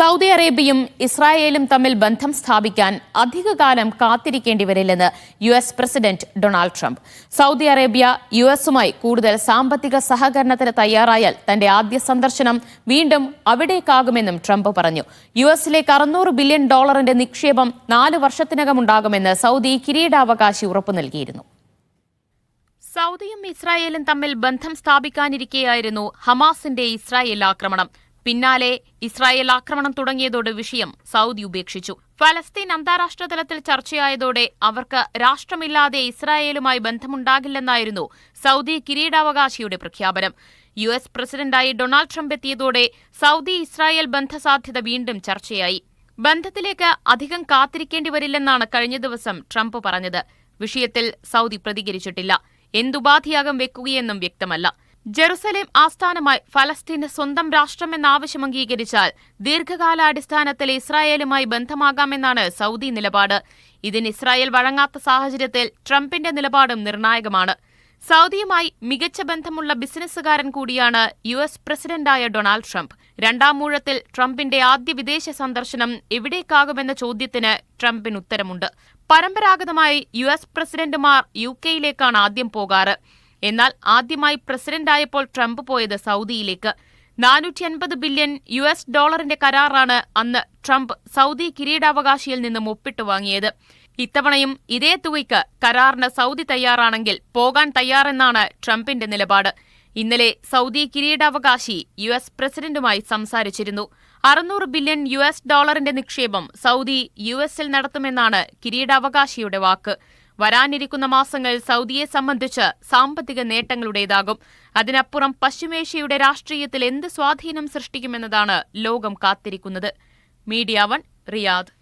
Saudi അറേബ്യയും ഇസ്രായേലും തമ്മിൽ ബന്ധം സ്ഥാപിക്കാൻ അധികകാലം കാത്തിരിക്കേണ്ടി വരില്ലെന്ന് U S president Donald Trump. Saudi Arabia U എസുമായി കൂടുതൽ സാമ്പത്തിക സഹകരണത്തിന് തയ്യാറായാൽ തന്റെ ആദ്യ സന്ദർശനം വീണ്ടും അവിടേക്കാകുമെന്നും ട്രംപ് പറഞ്ഞു. യു എസിലേക്ക് അറുന്നൂറ് ബില്യൺ ഡോളറിന്റെ നിക്ഷേപം നാല് വർഷത്തിനകം ഉണ്ടാകുമെന്ന് സൗദി കിരീടാവകാശി ഉറപ്പു നൽകിയിരുന്നു. സൗദിയും ഇസ്രായേലും തമ്മിൽ ബന്ധം സ്ഥാപിക്കാനിരിക്കെയായിരുന്നു ഹമാസിന്റെ ഇസ്രായേൽ ആക്രമണം. പിന്നാലെ ഇസ്രായേൽ ആക്രമണം തുടങ്ങിയതോടെ വിഷയം സൗദി ഉപേക്ഷിച്ചു. ഫലസ്തീൻ അന്താരാഷ്ട്ര തലത്തിൽ ചർച്ചയായതോടെ അവർക്ക് രാഷ്ട്രമില്ലാതെ ഇസ്രായേലുമായി ബന്ധമുണ്ടാകില്ലെന്നായിരുന്നു സൗദി കിരീടാവകാശിയുടെ പ്രഖ്യാപനം. യു എസ് പ്രസിഡന്റായി ഡൊണാൾഡ് ട്രംപ് എത്തിയതോടെ സൗദി ഇസ്രായേൽ ബന്ധസാധ്യത വീണ്ടും ചർച്ചയായി. ബന്ധത്തിലേക്ക് അധികം കാത്തിരിക്കേണ്ടി വരില്ലെന്നാണ് കഴിഞ്ഞ ദിവസം ട്രംപ് പറഞ്ഞത്. വിഷയത്തിൽ സൗദി പ്രതികരിച്ചിട്ടില്ല. എന്തുപാധിയാകം വെക്കുകയെന്നും വ്യക്തമല്ല. ജെറുസലേം ആസ്ഥാനമായി ഫലസ്തീന് സ്വന്തം രാഷ്ട്രമെന്ന ആവശ്യം അംഗീകരിച്ചാൽ ദീർഘകാലാടിസ്ഥാനത്തിൽ ഇസ്രായേലുമായി ബന്ധമാകാമെന്നാണ് സൗദി നിലപാട്. ഇതിന് ഇസ്രായേൽ വഴങ്ങാത്ത സാഹചര്യത്തിൽ ട്രംപിന്റെ നിലപാടും നിർണായകമാണ്. സൗദിയുമായി മികച്ച ബന്ധമുള്ള ബിസിനസ്സുകാരൻ കൂടിയാണ് യു എസ് പ്രസിഡന്റായ ഡൊണാൾഡ് ട്രംപ്. രണ്ടാം മൂഴത്തിൽ ട്രംപിന്റെ ആദ്യ വിദേശ സന്ദർശനം എവിടേക്കാകുമെന്ന ചോദ്യത്തിന് ട്രംപിന് ഉത്തരമുണ്ട്. പരമ്പരാഗതമായി യു എസ് പ്രസിഡന്റുമാർ യു കെയിലേക്കാണ് ആദ്യം പോകാറ്. എന്നാൽ ആദ്യമായി പ്രസിഡന്റായപ്പോൾ ട്രംപ് പോയത് സൗദിയിലേക്ക്. നാനൂറ്റി അൻപത് ബില്യൺ യു എസ് ഡോളറിന്റെ കരാറാണ് അന്ന് ട്രംപ് സൗദി കിരീടാവകാശിയിൽ നിന്നും ഒപ്പിട്ടു വാങ്ങിയത്. ഇത്തവണയും ഇതേ തുകയ്ക്ക് കരാറിന് സൗദി തയ്യാറാണെങ്കിൽ പോകാൻ തയ്യാറെന്നാണ് ട്രംപിന്റെ നിലപാട്. ഇന്നലെ സൗദി കിരീടാവകാശി യു എസ് പ്രസിഡന്റുമായി സംസാരിച്ചിരുന്നു. അറുന്നൂറ് ബില്യൺ യു എസ് ഡോളറിന്റെ നിക്ഷേപം സൗദി യു എസിൽ നടത്തുമെന്നാണ് കിരീടാവകാശിയുടെ വാക്ക്. വരാനിരിക്കുന്ന മാസങ്ങൾ സൗദിയെ സംബന്ധിച്ച് സാമ്പത്തിക നേട്ടങ്ങളുടേതാകും. അതിനപ്പുറം പശ്ചിമേഷ്യയുടെ രാഷ്ട്രീയത്തിൽ എന്ത് സ്വാധീനം സൃഷ്ടിക്കുമെന്നതാണ് ലോകം കാത്തിരിക്കുന്നത്. Media one Riyadh.